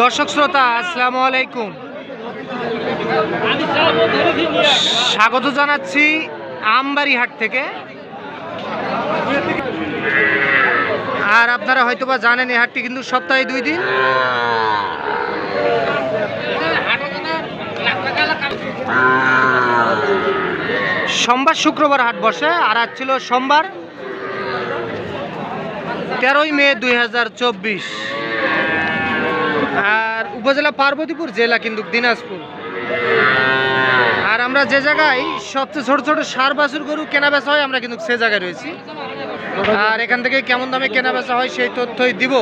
দর্শক শ্রোতা, আসসালামু আলাইকুম। স্বাগত জানাচ্ছি আমবাড়ি হাট থেকে। আর আপনারা হয়তোবা জানেন এই হাটটি কিন্তু সপ্তাহে দুই দিন। সোমবার শুক্রবার হাট বসে, আর আজ ছিল সোমবার তেরোই মে দুই হাজার চব্বিশ। আর উপজেলা পার্বতীপুর জেলা কিন্তু দিনাজপুর। আর আমরা যে জায়গায় সবচেয়ে ছোট ছোট সার বাছুর গরু কেনা বেচা হয়, আমরা কিন্তু সে জায়গায় রয়েছি। আর এখান থেকে কেমন দামে কেনা বেচা হয় সেই তথ্যই দিব।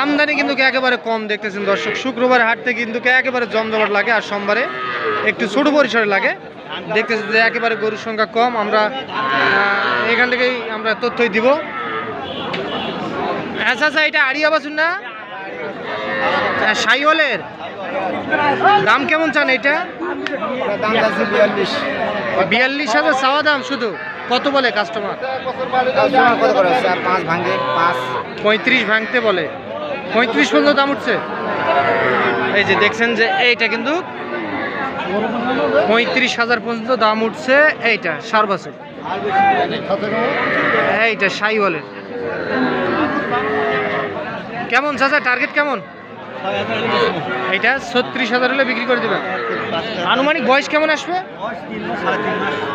আমদানি কিন্তু একেবারে কম দেখতেছেন দর্শক। শুক্রবার হাটতে কিন্তু একেবারে জমজমাট লাগে আর সোমবারে একটু ছোট পরিসরে লাগে। দেখতেছি যে একেবারে গরুর সংখ্যা কম। আমরা এখান থেকেই আমরা তথ্যই দিব। আচ্ছা আচ্ছা এটা আড়িয়া বাসুন না? সাইওয়ালের? দাম কেমন চান এটা দাম বিয়াল্লিশ। হাজার চাওয়া দাম শুধু? কত বলে কাস্টমার পঁয়ত্রিশ ভাঙতে বলে। পঁয়ত্রিশ পর্যন্ত দাম উঠছে? এই যে দেখছেন যে এইটা কিন্তু পঁয়ত্রিশ হাজার পর্যন্ত দাম উঠছে এইটা সার বছর এইটা সাইওয়ালের। কেমন চাচা টার্গেট কেমন? এইটা ছত্রিশ হাজার হলে বিক্রি করে দেবেন। আনুমানিক বয়স কেমন আসবে?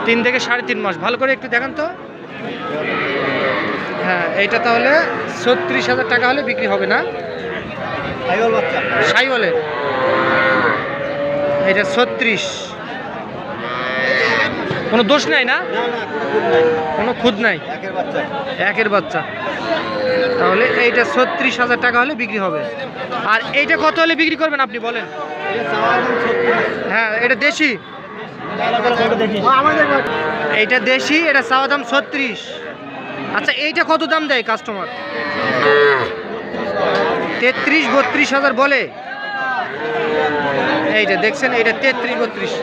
তিন থেকে সাড়ে তিন মাস। ভালো করে একটু দেখান তো। হ্যাঁ এইটা তাহলে ছত্রিশ হাজার টাকা হলে বিক্রি হবে না? সাই বলে এটা ছত্রিশ। কোনো দোষ নাই না? কোনো খুদ নাই? একের বাচ্চা। তাহলে এইটা ছত্রিশ হাজার টাকা হলে বিক্রি হবে। আর এইটা কত হলে বিক্রি করবেন আপনি বলেন? হ্যাঁ এটা দেশি। এইটা দেশি, এটা চাওয়া দাম ছত্রিশ। আচ্ছা এইটা কত দাম দেয় কাস্টমার তেত্রিশ, বত্রিশ হাজার বলে। এইটা দেখছেন এটা তেত্রিশ, বত্রিশ।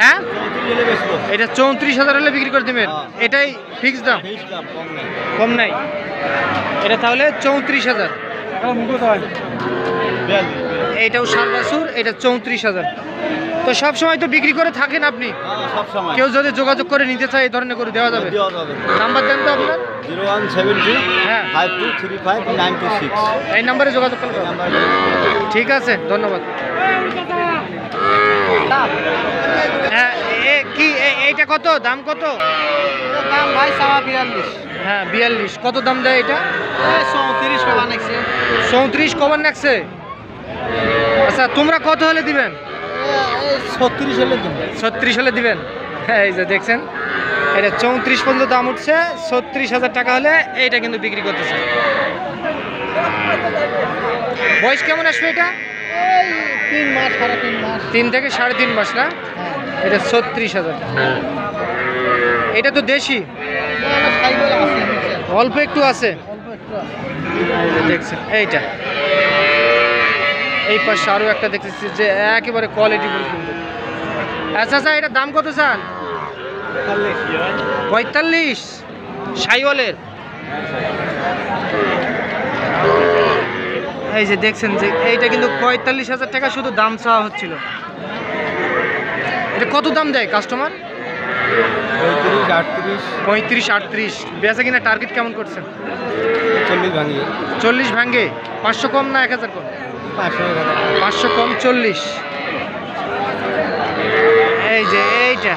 হ্যাঁ? এটা চৌত্রিশ হাজার হলে বিক্রি করে দেবেন। এটাই ফিক্স দাম। কম নাই। এটা তাহলে চৌত্রিশ হাজার। এটাও সার বাছুর এটা চৌত্রিশ হাজার। তো সব সময় তো বিক্রি করে থাকেন আপনি? কেউ যদি যোগাযোগ করে নিতে চায় এই ধরনের করে দেওয়া যাবে? নাম্বার দেন তো আপনার। জিরো ওয়ান সেভেন টু হ্যাঁ। Five two three five nine two six. এই নাম্বারে যোগাযোগ করলে ঠিক আছে ধন্যবাদ। হ্যাঁ এ কি এ- এইটা কত? দাম কত? দাম ভাই সাওয়া বিয়াল্লিশ। হ্যাঁ বিয়াল্লিশ। কত দাম দেয় এটা? চৌত্রিশ টাকা নেছে চৌত্রিশ কবার নাকছে? আচ্ছা তোমরা কত হলে দিবেন? ছত্রিশ হলে ছত্রিশ হলে দিবেন? হ্যাঁ এই যে দেখছেন এটা চৌত্রিশ পর্যন্ত দাম উঠছে ছত্রিশ হাজার টাকা হলে এইটা কিন্তু বিক্রি করতেছে। বয়স কেমন আসবে এটা? তিন মাস সাড়ে তিন মাস। তিন থেকে সাড়ে তিন মাস না? এটা ছত্রিশ হাজার। এটা তো দেশি? অল্প একটু আছে। দেখছেন এইটা। এই পাশে আরও একটা দেখতেছি যে একেবারে কোয়ালিটি কিন্তু। আচ্ছা আচ্ছা এটা দাম কত চান? পঁয়তাল্লিশ। সাইওয়ালের। এই যে দেখছেন যে এইটা কিন্তু পঁয়তাল্লিশ হাজার টাকা শুধু দাম চাওয়া হচ্ছিল। এটা কত দাম দেয় কাস্টমার পঁয়ত্রিশ আটত্রিশ। বেচা কিনা টার্গেট কেমন করছেন? চল্লিশ ভাঙিয়ে। চল্লিশ ভাঙ্গে পাঁচশো কম না এক হাজার কম? পাঁচশো কম চল্লিশ। এই যে এইটা।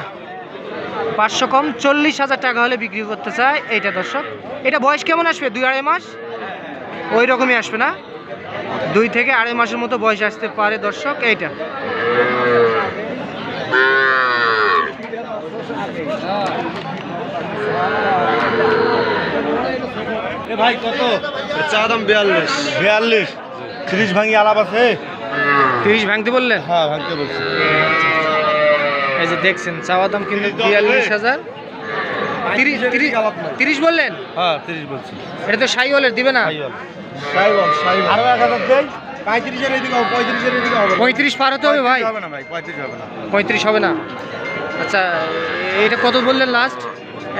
পাঁচশো কম চল্লিশ হাজার টাকা হলে বিক্রি করতে চায় এইটা দর্শক। এটা বয়স কেমন আসবে? দুই আড়াই মাস? ওই রকমই আসবে না? দুই থেকে আড়াই মাসের মতো বয়স আসতে পারে দর্শক এইটা। ভাই কত? চা দাম বিয়াল্লিশ। বিয়াল্লিশ। তিরিশ ভাঙি আলাপ আছে? তিরিশ ভাঙতে বললেন? হ্যাঁ ভাঙতে বলছি। এই যে দেখছেন চাওয়া দাম কিন্তু বিয়াল্লিশ হাজার। তিরিশ বললেন? হ্যাঁ তিরিশ বলছি। এটা তো সাইওয়ালের দিবে না? আরও এক হাজার পঁয়ত্রিশ পার হতে হবে ভাই? পঁয়ত্রিশ হবে না আচ্ছা এটা কত বললেন লাস্ট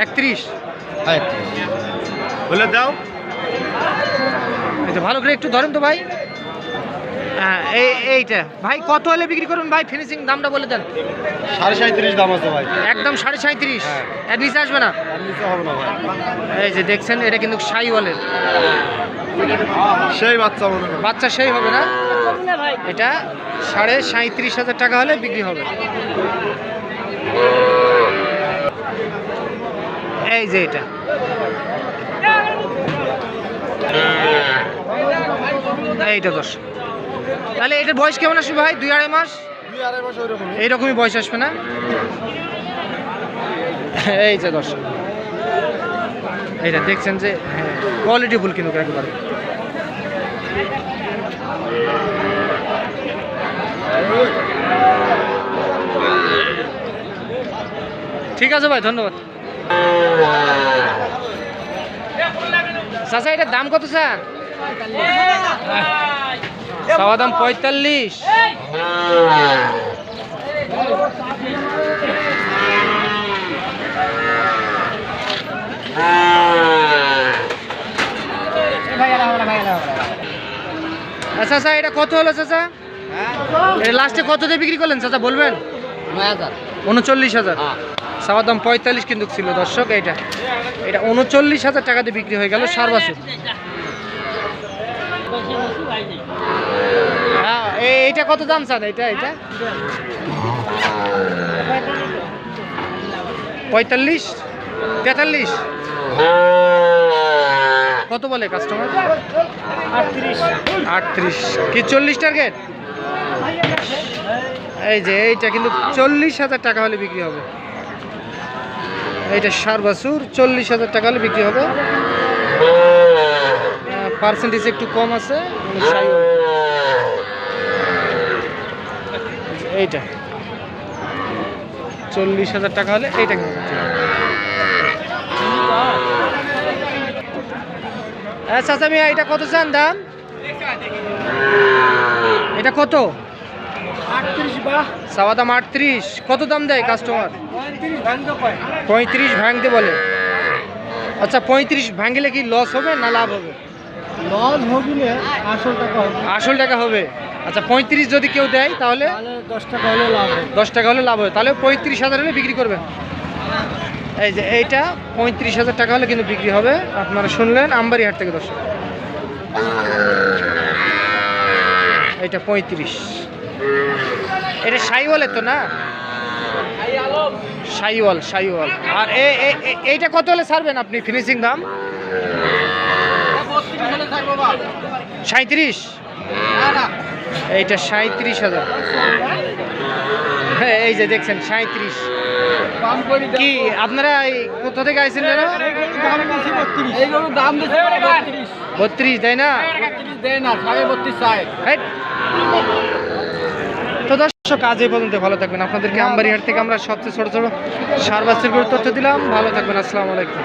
একত্রিশ। হ্যাঁ বলে দাও। ভালো করে একটু ধরেন তো ভাই। এইটা। ভাই কত হলে বিক্রি করবেন? ভাই ফিনিশিং দামটা বলে দেন। সাড়ে সাঁত্রিশ দাম আছে ভাই। একদম সাড়ে সাঁত্রিশ। হ্যাঁ। এর নিচে আসবে না? আর নিচে হবে না ভাই। এই যে দেখছেন এটা কিন্তু সাই বলে সেই বাচ্চা বাচ্চা সেই হবে না? এটা সাড়ে সাঁত্রিশ হাজার টাকা হলে বিক্রি হবে। এই যে এটা। এইটা দশ। তাহলে এটার বয়স কেমন আসবে ভাই? দুই আড়াই মাস? দুই আড়াই মাস ওইরকম এইরকমই বয়স আসবে না? এই যে দর্শক এইটা দেখছেন যে হ্যাঁ কোয়ালিটি ফুল কিন্তু একবারে। ঠিক আছে ভাই ধন্যবাদ। চাচা এটার দাম কত স্যার? চাওয়া দাম পঁয়তাল্লিশ। আচ্ছা আচ্ছা এটা কত হলো, চাচা? এটা লাস্টে কত দিয়ে বিক্রি করলেন, চাচা, বলবেন? উনচল্লিশ হাজার। চাওয়ার দাম পঁয়তাল্লিশ কিন্তু ছিল, দর্শক, এইটা। এটা উনচল্লিশ হাজার টাকা দিয়ে বিক্রি হয়ে গেল সার বাছুর হ্যাঁ এইটা কত দাম স্যার এটা এটা? পঁয়তাল্লিশ? তেতাল্লিশ? কত বলে কাস্টমার আটত্রিশ। কি চল্লিশ টার্গেট এই যে এইটা কিন্তু চল্লিশ হাজার টাকা হলে বিক্রি হবে। এইটা সার বাছুর চল্লিশ হাজার টাকা হলে বিক্রি হবে। পার্সেন্টেজ একটু কম আছে মানে সাই- এইটা। চল্লিশ হাজার টাকা হলে এইটা কিন্তু। আচ্ছা আচ্ছা মিয়া এটা কত চান দাম? এটা কত? সাওয়া দাম আটত্রিশ। কত দাম দেয় কাস্টমার পঁয়ত্রিশ ভাঙতে বলে। আচ্ছা পঁয়ত্রিশ ভাঙলে কি লস হবে না লাভ হবে? লস আসল টাকা হবে। আসল টাকা হবে। আচ্ছা পঁয়ত্রিশ যদি কেউ দেয় তাহলে? তাহলে দশ টাকা হলে লাভ হবে। দশ টাকা হলে লাভ হবে। তাহলে পঁয়ত্রিশ হাজার হলে বিক্রি করবেন। এই যে এইটা পঁয়ত্রিশ হাজার টাকা হলে কিন্তু বিক্রি হবে। আপনারা শুনলেন আমবাড়ি হাট থেকে দশ এইটা পঁয়ত্রিশ। এটা সাইওয়ালের তো না? সাইওয়াল সাইওয়াল। আর এইটা কত হলে ছাড়বেন আপনি ফিনিশিং দাম? সাঁত্রিশ এইটা সাঁত্রিশ হাজার। হ্যাঁ এই যে দেখছেন সাঁত্রিশ কি আপনারা কোথা থেকে আইছেন যেন বত্রিশ তাই না। তো দর্শক আজ এই পর্যন্ত ভালো থাকবেন। আপনাদেরকে আমবাড়িহাট থেকে আমরা সবচেয়ে ছোট ছোট সার বাচ্চার তথ্য দিলাম। ভালো থাকবেন আসসালামু আলাইকুম।